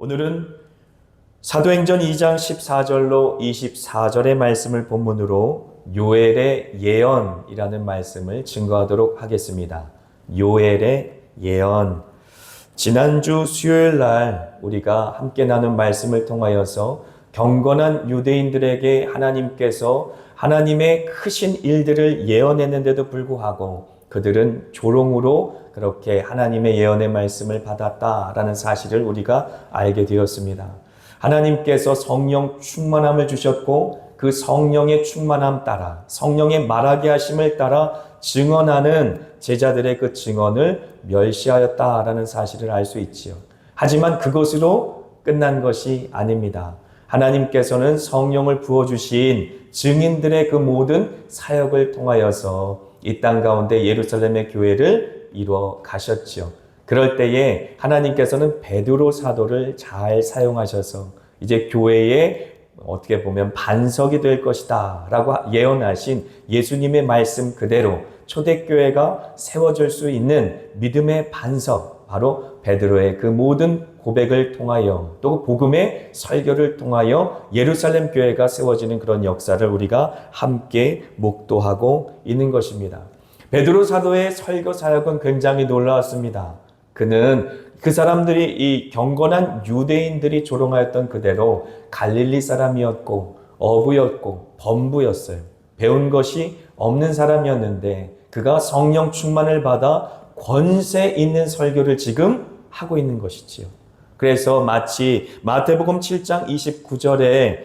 오늘은 사도행전 2장 14절로 24절의 말씀을 본문으로 요엘의 예언이라는 말씀을 증거하도록 하겠습니다. 요엘의 예언. 지난주 수요일 날 우리가 함께 나눈 말씀을 통하여서 경건한 유대인들에게 하나님께서 하나님의 크신 일들을 예언했는데도 불구하고 그들은 조롱으로 그렇게 하나님의 예언의 말씀을 받았다라는 사실을 우리가 알게 되었습니다. 하나님께서 성령 충만함을 주셨고 그 성령의 충만함 따라 성령의 말하게 하심을 따라 증언하는 제자들의 그 증언을 멸시하였다라는 사실을 알 수 있지요. 하지만 그것으로 끝난 것이 아닙니다. 하나님께서는 성령을 부어주신 증인들의 그 모든 사역을 통하여서 이 땅 가운데 예루살렘의 교회를 이루어 가셨지요. 그럴 때에 하나님께서는 베드로 사도를 잘 사용하셔서 이제 교회에 어떻게 보면 반석이 될 것이다 라고 예언하신 예수님의 말씀 그대로 초대교회가 세워질 수 있는 믿음의 반석, 바로 베드로의 그 모든 고백을 통하여 또 복음의 설교를 통하여 예루살렘 교회가 세워지는 그런 역사를 우리가 함께 목도하고 있는 것입니다. 베드로 사도의 설교 사역은 굉장히 놀라웠습니다. 그는 그 사람들이 이 경건한 유대인들이 조롱하였던 그대로 갈릴리 사람이었고 어부였고 범부였어요. 배운 것이 없는 사람이었는데 그가 성령 충만을 받아 권세 있는 설교를 지금 하고 있는 것이지요. 그래서 마치 마태복음 7장 29절에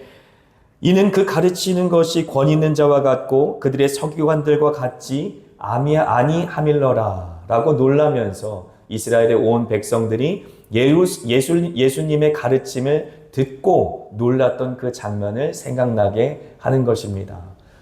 이는 그 가르치는 것이 권 있는 자와 같고 그들의 서기관들과 같지 아미야 아니 하밀러라라고 놀라면서 이스라엘의 온 백성들이 예수, 예수, 예수님의 가르침을 듣고 놀랐던 그 장면을 생각나게 하는 것입니다.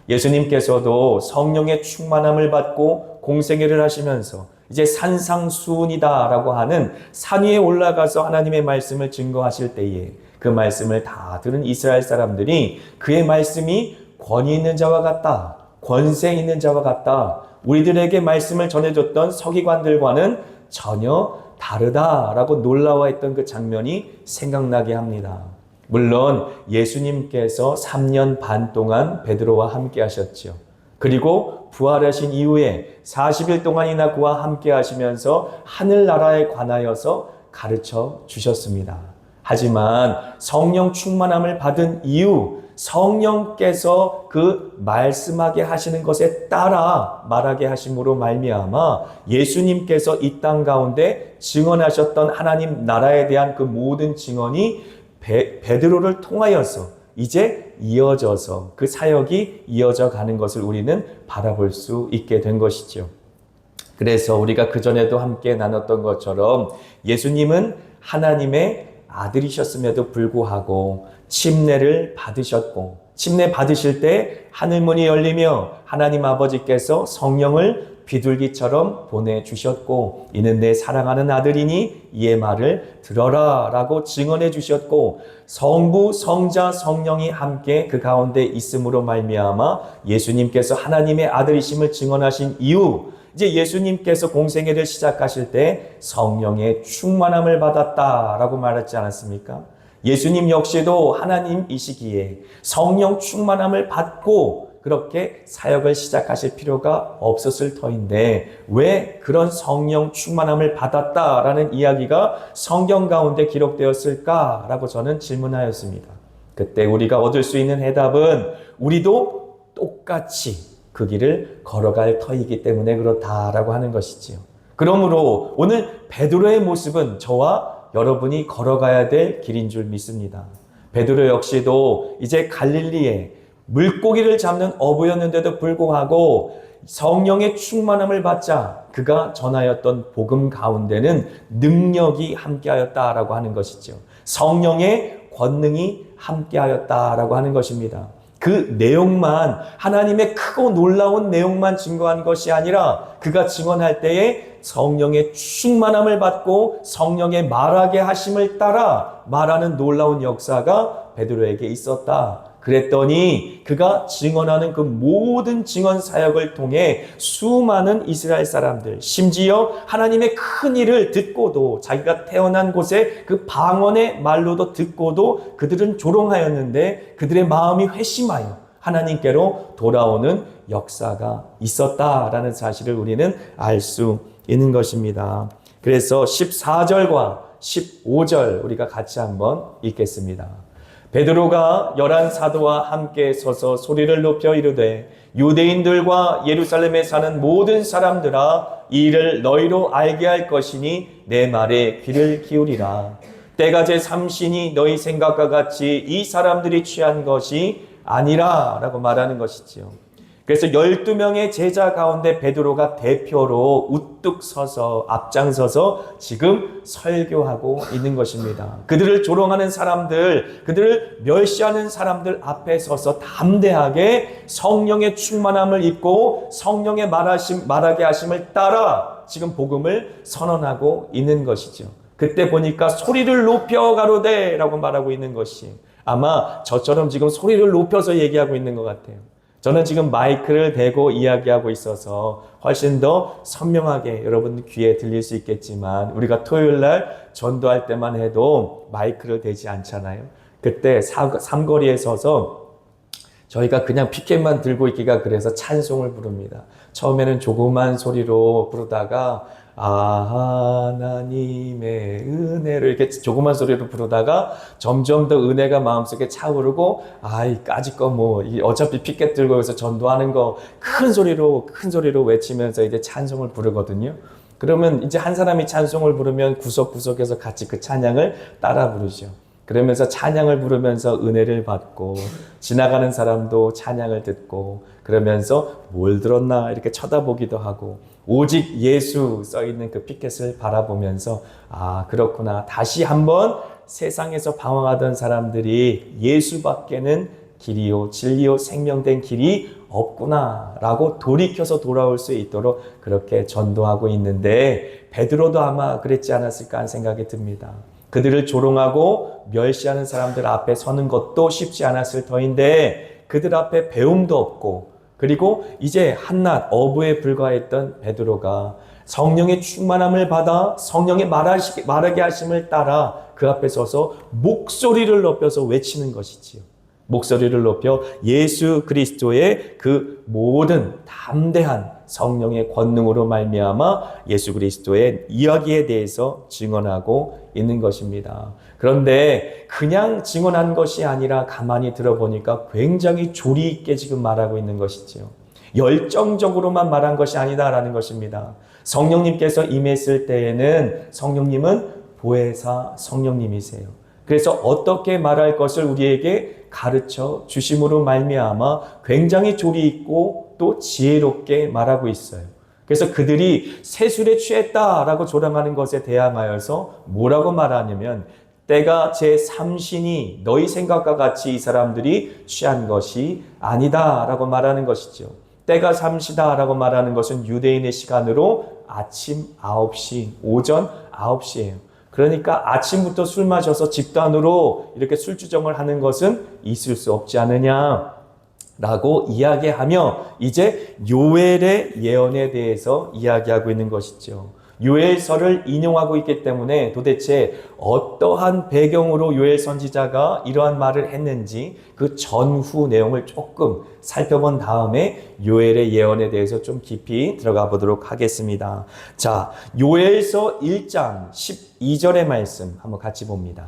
예수님께서도 성령의 충만함을 받고 공생애를 하시면서 이제 산상수훈이다라고 하는 산 위에 올라가서 하나님의 말씀을 증거하실 때에 그 말씀을 다 들은 이스라엘 사람들이 그의 말씀이 권위 있는 자와 같다. 권세 있는 자와 같다. 우리들에게 말씀을 전해줬던 서기관들과는 전혀 다르다라고 놀라워했던 그 장면이 생각나게 합니다. 물론 예수님께서 3년 반 동안 베드로와 함께 하셨지요. 그리고 부활하신 이후에 40일 동안이나 그와 함께 하시면서 하늘나라에 관하여서 가르쳐 주셨습니다. 하지만 성령 충만함을 받은 이후 성령께서 그 말씀하게 하시는 것에 따라 말하게 하심으로 말미암아 예수님께서 이 땅 가운데 증언하셨던 하나님 나라에 대한 그 모든 증언이 베, 베드로를 통하여서 이제 이어져서 그 사역이 이어져 가는 것을 우리는 바라볼 수 있게 된 것이죠. 그래서 우리가 그전에도 함께 나눴던 것처럼 예수님은 하나님의 아들이셨음에도 불구하고 침례를 받으셨고 침례 받으실 때 하늘문이 열리며 하나님 아버지께서 성령을 비둘기처럼 보내주셨고 이는 내 사랑하는 아들이니 이의 말을 들어라 라고 증언해 주셨고 성부 성자 성령이 함께 그 가운데 있음으로 말미암아 예수님께서 하나님의 아들이심을 증언하신 이후 이제 예수님께서 공생애를 시작하실 때 성령의 충만함을 받았다라고 말했지 않았습니까? 예수님 역시도 하나님이시기에 성령 충만함을 받고 그렇게 사역을 시작하실 필요가 없었을 터인데 왜 그런 성령 충만함을 받았다라는 이야기가 성경 가운데 기록되었을까라고 저는 질문하였습니다. 그때 우리가 얻을 수 있는 해답은 우리도 똑같이 그 길을 걸어갈 터이기 때문에 그렇다라고 하는 것이지요. 그러므로 오늘 베드로의 모습은 저와 여러분이 걸어가야 될 길인 줄 믿습니다. 베드로 역시도 이제 갈릴리에 물고기를 잡는 어부였는데도 불구하고 성령의 충만함을 받자 그가 전하였던 복음 가운데는 능력이 함께하였다라고 하는 것이죠. 성령의 권능이 함께하였다라고 하는 것입니다. 그 내용만 하나님의 크고 놀라운 내용만 증거한 것이 아니라 그가 증언할 때에 성령의 충만함을 받고 성령의 말하게 하심을 따라 말하는 놀라운 역사가 베드로에게 있었다. 그랬더니 그가 증언하는 그 모든 증언 사역을 통해 수많은 이스라엘 사람들, 심지어 하나님의 큰 일을 듣고도 자기가 태어난 곳의 그 방언의 말로도 듣고도 그들은 조롱하였는데 그들의 마음이 회심하여 하나님께로 돌아오는 역사가 있었다라는 사실을 우리는 알 수 있는 것입니다. 그래서 14절과 15절 우리가 같이 한번 읽겠습니다. 베드로가 열한 사도와 함께 서서 소리를 높여 이르되 유대인들과 예루살렘에 사는 모든 사람들아 이 일을 너희로 알게 할 것이니 내 말에 귀를 기울이라 때가 제 삼신이 너희 생각과 같이 이 사람들이 취한 것이 아니라라고 말하는 것이지요. 그래서 12명의 제자 가운데 베드로가 대표로 우뚝 서서 앞장서서 지금 설교하고 있는 것입니다. 그들을 조롱하는 사람들, 그들을 멸시하는 사람들 앞에 서서 담대하게 성령의 충만함을 입고 성령의 말하심, 말하게 하심을 따라 지금 복음을 선언하고 있는 것이죠. 그때 보니까 소리를 높여 가로되라고 말하고 있는 것이 아마 저처럼 지금 소리를 높여서 얘기하고 있는 것 같아요. 저는 지금 마이크를 대고 이야기하고 있어서 훨씬 더 선명하게 여러분 귀에 들릴 수 있겠지만 우리가 토요일 날 전도할 때만 해도 마이크를 대지 않잖아요. 그때 삼거리에 서서 저희가 그냥 피켓만 들고 있기가 그래서 찬송을 부릅니다. 처음에는 조그만 소리로 부르다가 아 하나님의 은혜를 이렇게 조그만 소리로 부르다가 점점 더 은혜가 마음속에 차오르고 아이 까짓 거뭐 어차피 피켓 들고 여기서 전도하는 거 큰 소리로 큰 소리로 외치면서 이제 찬송을 부르거든요. 그러면 이제 한 사람이 찬송을 부르면 구석구석에서 같이 그 찬양을 따라 부르죠. 그러면서 찬양을 부르면서 은혜를 받고 지나가는 사람도 찬양을 듣고 그러면서 뭘 들었나 이렇게 쳐다보기도 하고 오직 예수 써 있는 그 피켓을 바라보면서 아 그렇구나 다시 한번 세상에서 방황하던 사람들이 예수밖에는 길이요 진리요 생명된 길이 없구나라고 돌이켜서 돌아올 수 있도록 그렇게 전도하고 있는데 베드로도 아마 그랬지 않았을까 하는 생각이 듭니다. 그들을 조롱하고 멸시하는 사람들 앞에 서는 것도 쉽지 않았을 터인데 그들 앞에 배움도 없고 그리고 이제 한낱 어부에 불과했던 베드로가 성령의 충만함을 받아 성령의 말하시, 말하게 하심을 따라 그 앞에 서서 목소리를 높여서 외치는 것이지요. 목소리를 높여 예수 그리스도의 그 모든 담대한 성령의 권능으로 말미암아 예수 그리스도의 이야기에 대해서 증언하고 있는 것입니다. 그런데 그냥 증언한 것이 아니라 가만히 들어보니까 굉장히 조리 있게 지금 말하고 있는 것이지요. 열정적으로만 말한 것이 아니다라는 것입니다. 성령님께서 임했을 때에는 성령님은 보혜사 성령님이세요. 그래서 어떻게 말할 것을 우리에게 가르쳐 주심으로 말미암아 굉장히 조리 있고 또 지혜롭게 말하고 있어요. 그래서 그들이 세술에 취했다라고 조롱하는 것에 대항하여서 뭐라고 말하냐면 때가 제 삼신이 너희 생각과 같이 이 사람들이 취한 것이 아니다라고 말하는 것이죠. 때가 삼시다라고 말하는 것은 유대인의 시간으로 아침 9시, 오전 9시예요. 그러니까 아침부터 술 마셔서 집단으로 이렇게 술주정을 하는 것은 있을 수 없지 않느냐. 라고 이야기하며 이제 요엘의 예언에 대해서 이야기하고 있는 것이죠. 요엘서를 인용하고 있기 때문에 도대체 어떠한 배경으로 요엘 선지자가 이러한 말을 했는지 그 전후 내용을 조금 살펴본 다음에 요엘의 예언에 대해서 좀 깊이 들어가 보도록 하겠습니다. 자, 요엘서 1장 12절의 말씀 한번 같이 봅니다.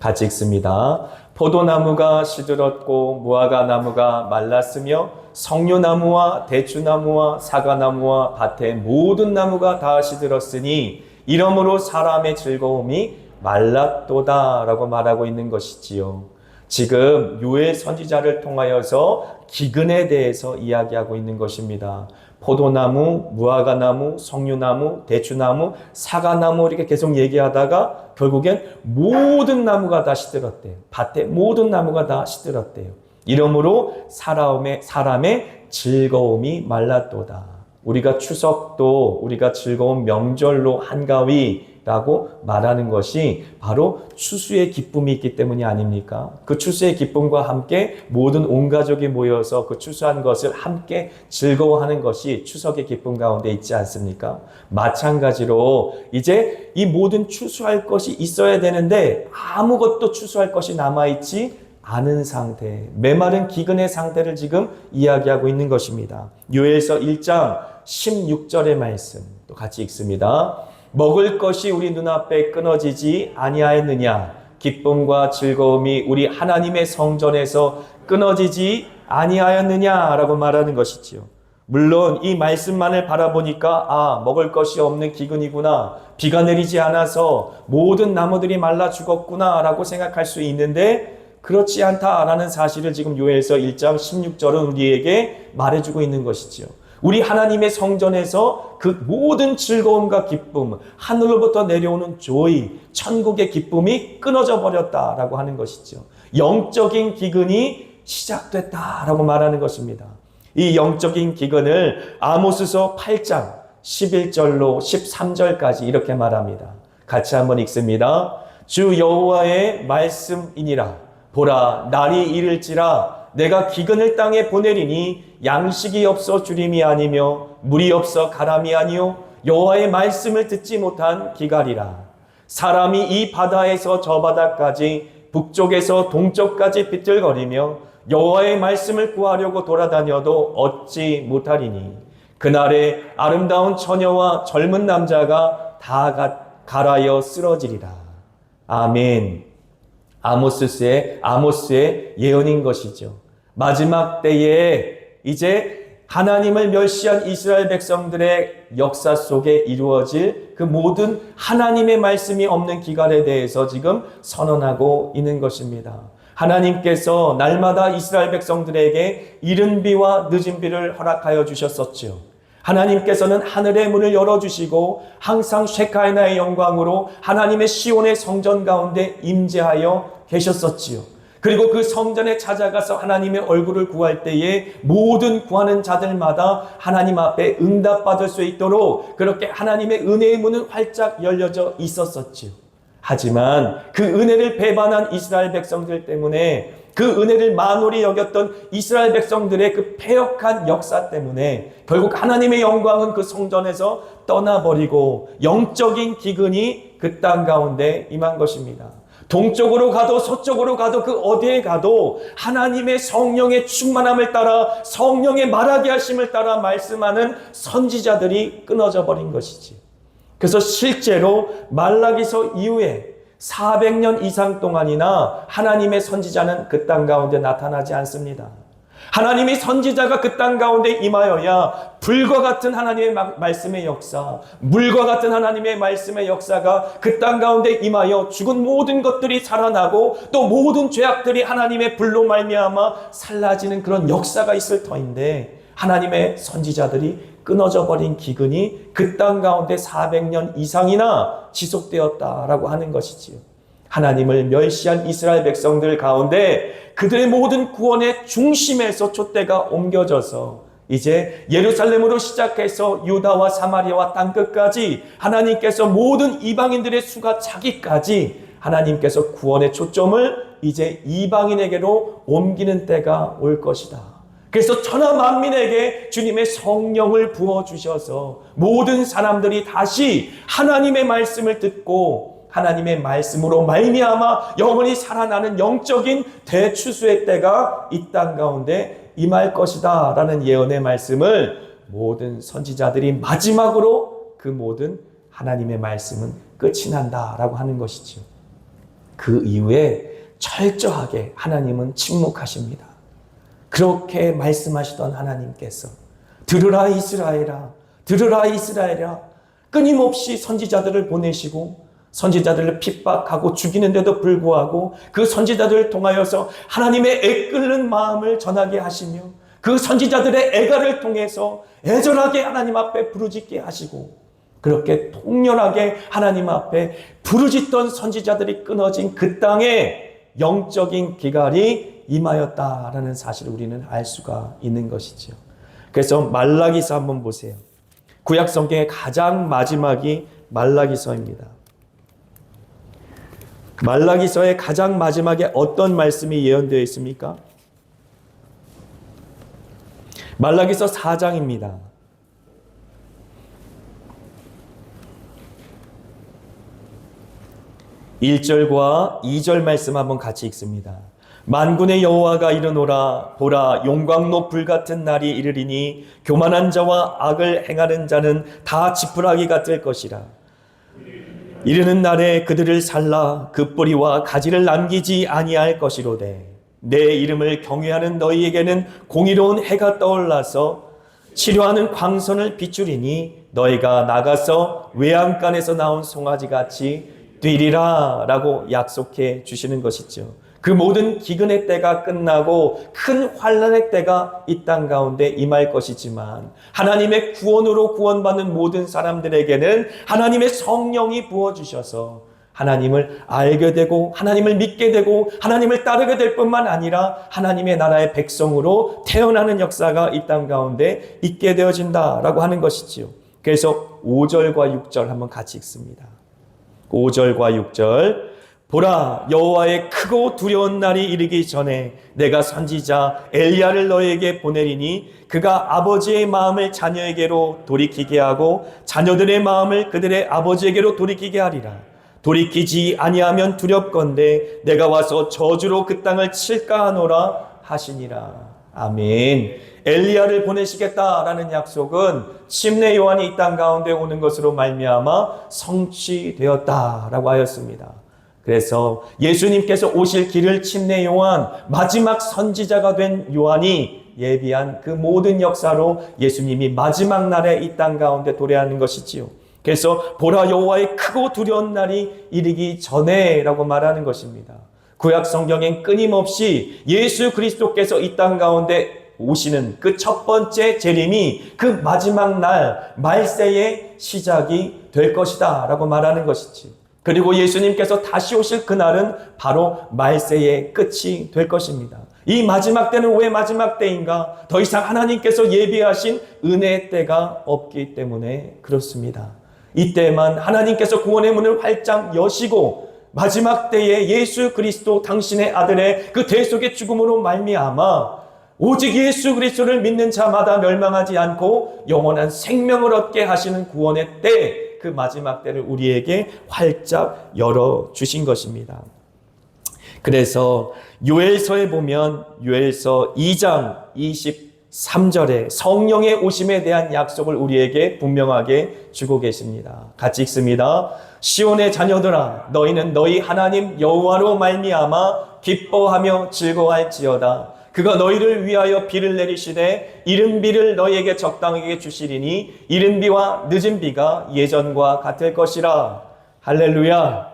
같이 읽습니다. 포도나무가 시들었고 무화과 나무가 말랐으며 성류나무와 대추나무와 사과나무와 밭의 모든 나무가 다 시들었으니 이러므로 사람의 즐거움이 말랐도다라고 말하고 있는 것이지요. 지금 요엘 선지자를 통하여서 기근에 대해서 이야기하고 있는 것입니다. 포도나무, 무화과나무, 석류나무, 대추나무, 사과나무 이렇게 계속 얘기하다가 결국엔 모든 나무가 다 시들었대요. 밭에 모든 나무가 다 시들었대요. 이러므로 사람의, 사람의 즐거움이 말랐도다. 우리가 추석도 우리가 즐거운 명절로 한가위 라고 말하는 것이 바로 추수의 기쁨이 있기 때문이 아닙니까? 그 추수의 기쁨과 함께 모든 온 가족이 모여서 그 추수한 것을 함께 즐거워하는 것이 추석의 기쁨 가운데 있지 않습니까? 마찬가지로 이제 이 모든 추수할 것이 있어야 되는데 아무것도 추수할 것이 남아있지 않은 상태, 메마른 기근의 상태를 지금 이야기하고 있는 것입니다. 요엘서 1장 16절의 말씀 또 같이 읽습니다. 먹을 것이 우리 눈앞에 끊어지지 아니하였느냐? 기쁨과 즐거움이 우리 하나님의 성전에서 끊어지지 아니하였느냐라고 말하는 것이지요. 물론 이 말씀만을 바라보니까 아 먹을 것이 없는 기근이구나 비가 내리지 않아서 모든 나무들이 말라 죽었구나라고 생각할 수 있는데 그렇지 않다라는 사실을 지금 요엘서 1장 16절은 우리에게 말해주고 있는 것이지요. 우리 하나님의 성전에서 그 모든 즐거움과 기쁨, 하늘로부터 내려오는 조이, 천국의 기쁨이 끊어져 버렸다라고 하는 것이죠. 영적인 기근이 시작됐다라고 말하는 것입니다. 이 영적인 기근을 아모스서 8장 11절로 13절까지 이렇게 말합니다. 같이 한번 읽습니다. 주 여호와의 말씀이니라 보라 날이 이를지라 내가 기근을 땅에 보내리니 양식이 없어 주림이 아니며 물이 없어 가람이 아니요 여호와의 말씀을 듣지 못한 기갈이라 사람이 이 바다에서 저 바다까지 북쪽에서 동쪽까지 비틀거리며 여호와의 말씀을 구하려고 돌아다녀도 얻지 못하리니 그날에 아름다운 처녀와 젊은 남자가 다 가, 갈아여 쓰러지리라 아멘. 아모스의 아모스의 예언인 것이죠. 마지막 때에 이제 하나님을 멸시한 이스라엘 백성들의 역사 속에 이루어질 그 모든 하나님의 말씀이 없는 기갈에 대해서 지금 선언하고 있는 것입니다. 하나님께서 날마다 이스라엘 백성들에게 이른 비와 늦은 비를 허락하여 주셨었죠. 하나님께서는 하늘의 문을 열어주시고 항상 쉐카이나의 영광으로 하나님의 시온의 성전 가운데 임재하여 계셨었지요. 그리고 그 성전에 찾아가서 하나님의 얼굴을 구할 때에 모든 구하는 자들마다 하나님 앞에 응답받을 수 있도록 그렇게 하나님의 은혜의 문은 활짝 열려져 있었었지요. 하지만 그 은혜를 배반한 이스라엘 백성들 때문에 그 은혜를 만홀히 여겼던 이스라엘 백성들의 그 패역한 역사 때문에 결국 하나님의 영광은 그 성전에서 떠나버리고 영적인 기근이 그 땅 가운데 임한 것입니다. 동쪽으로 가도 서쪽으로 가도 그 어디에 가도 하나님의 성령의 충만함을 따라 성령의 말하게 하심을 따라 말씀하는 선지자들이 끊어져 버린 것이지. 그래서 실제로 말라기서 이후에 400년 이상 동안이나 하나님의 선지자는 그 땅 가운데 나타나지 않습니다. 하나님의 선지자가 그 땅 가운데 임하여야 불과 같은 하나님의 말씀의 역사, 물과 같은 하나님의 말씀의 역사가 그 땅 가운데 임하여 죽은 모든 것들이 살아나고 또 모든 죄악들이 하나님의 불로 말미암아 살라지는 그런 역사가 있을 터인데 하나님의 선지자들이 끊어져 버린 기근이 그 땅 가운데 400년 이상이나 지속되었다라고 하는 것이지요. 하나님을 멸시한 이스라엘 백성들 가운데 그들의 모든 구원의 중심에서 촛대가 옮겨져서 이제 예루살렘으로 시작해서 유다와 사마리아와 땅 끝까지 하나님께서 모든 이방인들의 수가 차기까지 하나님께서 구원의 초점을 이제 이방인에게로 옮기는 때가 올 것이다. 그래서 천하 만민에게 주님의 성령을 부어 주셔서 모든 사람들이 다시 하나님의 말씀을 듣고 하나님의 말씀으로 말미암아 영원히 살아나는 영적인 대추수의 때가 이 땅 가운데 임할 것이다 라는 예언의 말씀을 모든 선지자들이 마지막으로 그 모든 하나님의 말씀은 끝이 난다라고 하는 것이죠. 그 이후에 철저하게 하나님은 침묵하십니다. 그렇게 말씀하시던 하나님께서 들으라 이스라엘아 들으라 이스라엘아 끊임없이 선지자들을 보내시고 선지자들을 핍박하고 죽이는데도 불구하고 그 선지자들을 통하여서 하나님의 애 끓는 마음을 전하게 하시며 그 선지자들의 애가를 통해서 애절하게 하나님 앞에 부르짖게 하시고 그렇게 통렬하게 하나님 앞에 부르짖던 선지자들이 끊어진 그 땅에 영적인 기갈이 임하였다라는 사실을 우리는 알 수가 있는 것이죠. 그래서 말라기서 한번 보세요. 구약 성경의 가장 마지막이 말라기서입니다. 말라기서의 가장 마지막에 어떤 말씀이 예언되어 있습니까? 말라기서 4장입니다. 1절과 2절 말씀 한번 같이 읽습니다. 만군의 여호와가 이르노라 보라 용광로 불 같은 날이 이르리니 교만한 자와 악을 행하는 자는 다 지푸라기 같을 것이라 이르는 날에 그들을 살라 그 뿌리와 가지를 남기지 아니할 것이로되 내 이름을 경외하는 너희에게는 공의로운 해가 떠올라서 치료하는 광선을 비추리니 너희가 나가서 외양간에서 나온 송아지 같이 되리라 라고 약속해 주시는 것이죠. 그 모든 기근의 때가 끝나고 큰 환란의 때가 이 땅 가운데 임할 것이지만 하나님의 구원으로 구원받는 모든 사람들에게는 하나님의 성령이 부어 주셔서 하나님을 알게 되고 하나님을 믿게 되고 하나님을 따르게 될 뿐만 아니라 하나님의 나라의 백성으로 태어나는 역사가 이 땅 가운데 있게 되어진다라고 하는 것이지요. 그래서 5절과 6절 한번 같이 읽습니다. 5절과 6절 보라 여호와의 크고 두려운 날이 이르기 전에 내가 선지자 엘리야를 너에게 보내리니 그가 아버지의 마음을 자녀에게로 돌이키게 하고 자녀들의 마음을 그들의 아버지에게로 돌이키게 하리라. 돌이키지 아니하면 두렵건대 내가 와서 저주로 그 땅을 칠까 하노라 하시니라. 아멘. 엘리야를 보내시겠다라는 약속은 침례 요한이 이 땅 가운데 오는 것으로 말미암아 성취되었다라고 하였습니다. 그래서 예수님께서 오실 길을 침례 요한 마지막 선지자가 된 요한이 예비한 그 모든 역사로 예수님이 마지막 날에 이 땅 가운데 도래하는 것이지요. 그래서 보라 여호와의 크고 두려운 날이 이르기 전에라고 말하는 것입니다. 구약 성경엔 끊임없이 예수 그리스도께서 이 땅 가운데 오시는 그 첫 번째 재림이 그 마지막 날 말세의 시작이 될 것이다라고 말하는 것이지. 그리고 예수님께서 다시 오실 그날은 바로 말세의 끝이 될 것입니다. 이 마지막 때는 왜 마지막 때인가? 더 이상 하나님께서 예비하신 은혜의 때가 없기 때문에 그렇습니다. 이때만 하나님께서 구원의 문을 활짝 여시고 마지막 때에 예수 그리스도 당신의 아들의 그 대속의 죽음으로 말미암아 오직 예수 그리스도를 믿는 자마다 멸망하지 않고 영원한 생명을 얻게 하시는 구원의 때 그 마지막 때를 우리에게 활짝 열어 주신 것입니다. 그래서 요엘서에 보면 요엘서 2장 23절에 성령의 오심에 대한 약속을 우리에게 분명하게 주고 계십니다. 같이 읽습니다. 시온의 자녀들아 너희는 너희 하나님 여호와로 말미암아 기뻐하며 즐거워할지어다. 그가 너희를 위하여 비를 내리시되 이른 비를 너희에게 적당하게 주시리니 이른 비와 늦은 비가 예전과 같을 것이라. 할렐루야.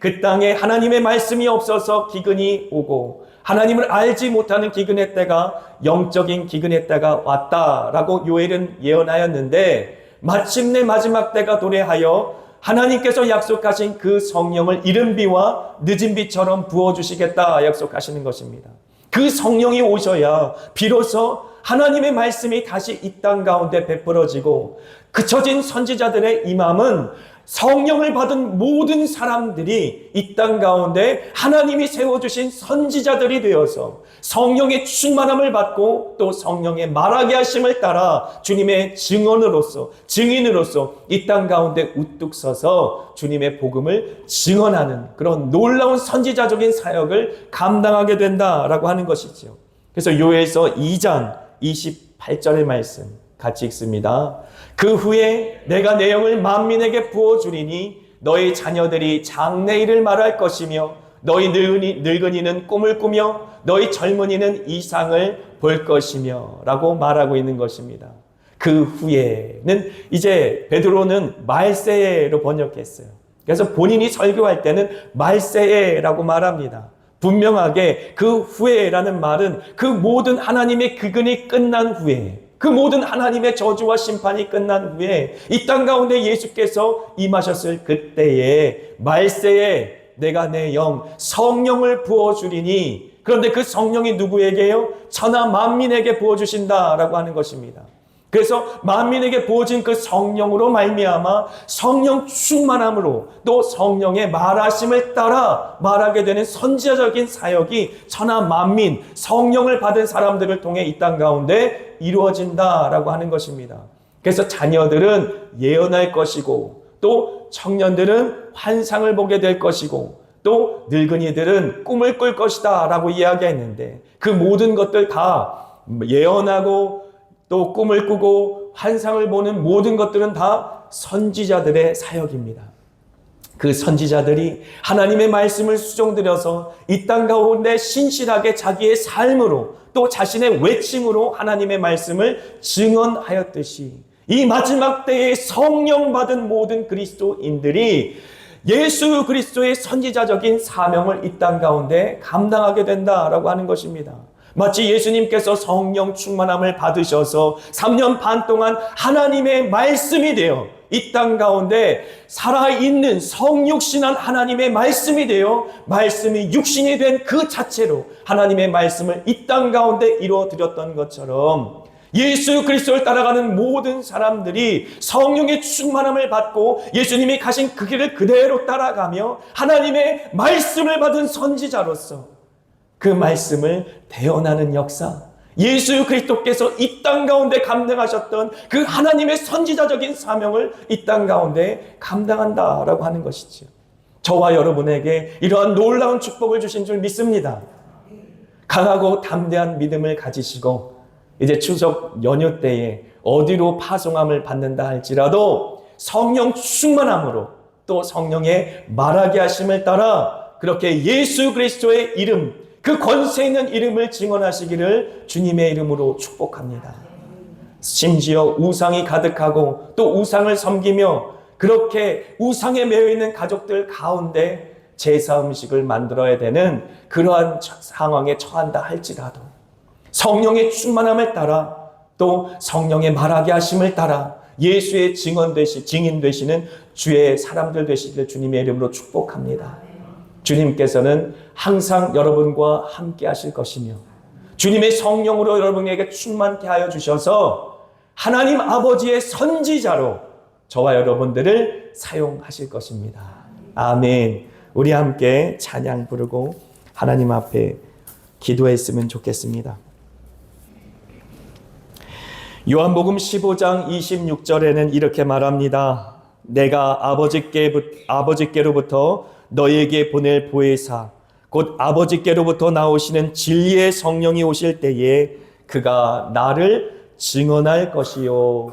그 땅에 하나님의 말씀이 없어서 기근이 오고 하나님을 알지 못하는 기근의 때가 영적인 기근의 때가 왔다라고 요엘은 예언하였는데 마침내 마지막 때가 도래하여 하나님께서 약속하신 그 성령을 이른 비와 늦은 비처럼 부어 주시겠다 약속하시는 것입니다. 그 성령이 오셔야 비로소 하나님의 말씀이 다시 이 땅 가운데 베풀어지고 그쳐진 선지자들의 임함은 성령을 받은 모든 사람들이 이 땅 가운데 하나님이 세워주신 선지자들이 되어서 성령의 충만함을 받고 또 성령의 말하게 하심을 따라 주님의 증언으로서 증인으로서 이 땅 가운데 우뚝 서서 주님의 복음을 증언하는 그런 놀라운 선지자적인 사역을 감당하게 된다라고 하는 것이죠. 그래서 요에서 2장 28절의 말씀 같이 읽습니다. 그 후에 내가 내 영을 만민에게 부어주리니 너희 자녀들이 장래일을 말할 것이며 너희 늙은이, 늙은이는 꿈을 꾸며 너희 젊은이는 이상을 볼 것이며 라고 말하고 있는 것입니다. 그 후에는 이제 베드로는 말세에로 번역했어요. 그래서 본인이 설교할 때는 말세에라고 말합니다. 분명하게 그 후에라는 말은 그 모든 하나님의 그근이 끝난 후에 그 모든 하나님의 저주와 심판이 끝난 후에 이 땅 가운데 예수께서 임하셨을 그때에 말세에 내가 내 영 성령을 부어 주리니 그런데 그 성령이 누구에게요? 천하 만민에게 부어 주신다라고 하는 것입니다. 그래서 만민에게 부어진 그 성령으로 말미암아 성령 충만함으로 또 성령의 말하심을 따라 말하게 되는 선지자적인 사역이 천하 만민 성령을 받은 사람들을 통해 이 땅 가운데 이루어진다라고 하는 것입니다. 그래서 자녀들은 예언할 것이고 또 청년들은 환상을 보게 될 것이고 또 늙은이들은 꿈을 꿀 것이다 라고 이야기했는데 그 모든 것들 다 예언하고 또 꿈을 꾸고 환상을 보는 모든 것들은 다 선지자들의 사역입니다. 그 선지자들이 하나님의 말씀을 수종들여서 이 땅 가운데 신실하게 자기의 삶으로 또 자신의 외침으로 하나님의 말씀을 증언하였듯이 이 마지막 때에 성령 받은 모든 그리스도인들이 예수 그리스도의 선지자적인 사명을 이 땅 가운데 감당하게 된다라고 하는 것입니다. 마치 예수님께서 성령 충만함을 받으셔서 3년 반 동안 하나님의 말씀이 되어 이 땅 가운데 살아있는 성육신한 하나님의 말씀이 되어 말씀이 육신이 된 그 자체로 하나님의 말씀을 이 땅 가운데 이루어 드렸던 것처럼 예수 그리스도를 따라가는 모든 사람들이 성령의 충만함을 받고 예수님이 가신 그 길을 그대로 따라가며 하나님의 말씀을 받은 선지자로서 그 말씀을 대언하는 역사, 예수 그리스도께서 이 땅 가운데 감당하셨던 그 하나님의 선지자적인 사명을 이 땅 가운데 감당한다라고 하는 것이죠. 저와 여러분에게 이러한 놀라운 축복을 주신 줄 믿습니다. 강하고 담대한 믿음을 가지시고 이제 추석 연휴 때에 어디로 파송함을 받는다 할지라도 성령 충만함으로 또 성령의 말하게 하심을 따라 그렇게 예수 그리스도의 이름 그 권세 있는 이름을 증언하시기를 주님의 이름으로 축복합니다. 심지어 우상이 가득하고 또 우상을 섬기며 그렇게 우상에 매여 있는 가족들 가운데 제사 음식을 만들어야 되는 그러한 상황에 처한다 할지라도 성령의 충만함을 따라 또 성령의 말하게 하심을 따라 예수의 증언 되시 증인 되시는 주의 사람들 되시기를 주님의 이름으로 축복합니다. 주님께서는 항상 여러분과 함께 하실 것이며 주님의 성령으로 여러분에게 충만케 하여 주셔서 하나님 아버지의 선지자로 저와 여러분들을 사용하실 것입니다. 아멘. 우리 함께 찬양 부르고 하나님 앞에 기도했으면 좋겠습니다. 요한복음 15장 26절에는 이렇게 말합니다. 내가 아버지께, 아버지께로부터 너에게 보낼 보혜사, 곧 아버지께로부터 나오시는 진리의 성령이 오실 때에 그가 나를 증언할 것이요.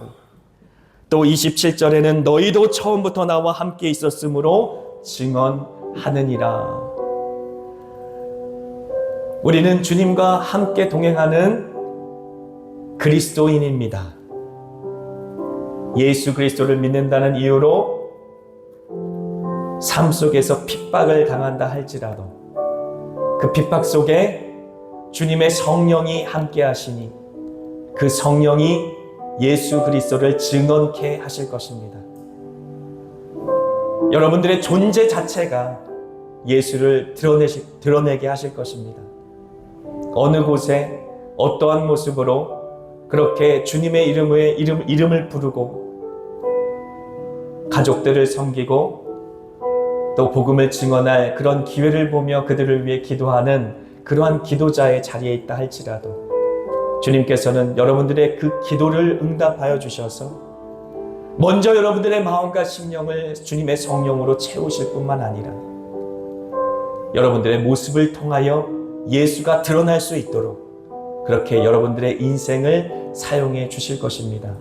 또 27절에는 너희도 처음부터 나와 함께 있었으므로 증언하느니라. 우리는 주님과 함께 동행하는 그리스도인입니다. 예수 그리스도를 믿는다는 이유로 삶 속에서 핍박을 당한다 할지라도 그 핍박 속에 주님의 성령이 함께 하시니 그 성령이 예수 그리스도를 증언케 하실 것입니다. 여러분들의 존재 자체가 예수를 드러내시, 드러내게 하실 것입니다. 어느 곳에 어떠한 모습으로 그렇게 주님의 이름의 이름, 이름을 부르고 가족들을 섬기고 또 복음을 증언할 그런 기회를 보며 그들을 위해 기도하는 그러한 기도자의 자리에 있다 할지라도 주님께서는 여러분들의 그 기도를 응답하여 주셔서 먼저 여러분들의 마음과 심령을 주님의 성령으로 채우실 뿐만 아니라 여러분들의 모습을 통하여 예수가 드러날 수 있도록 그렇게 여러분들의 인생을 사용해 주실 것입니다.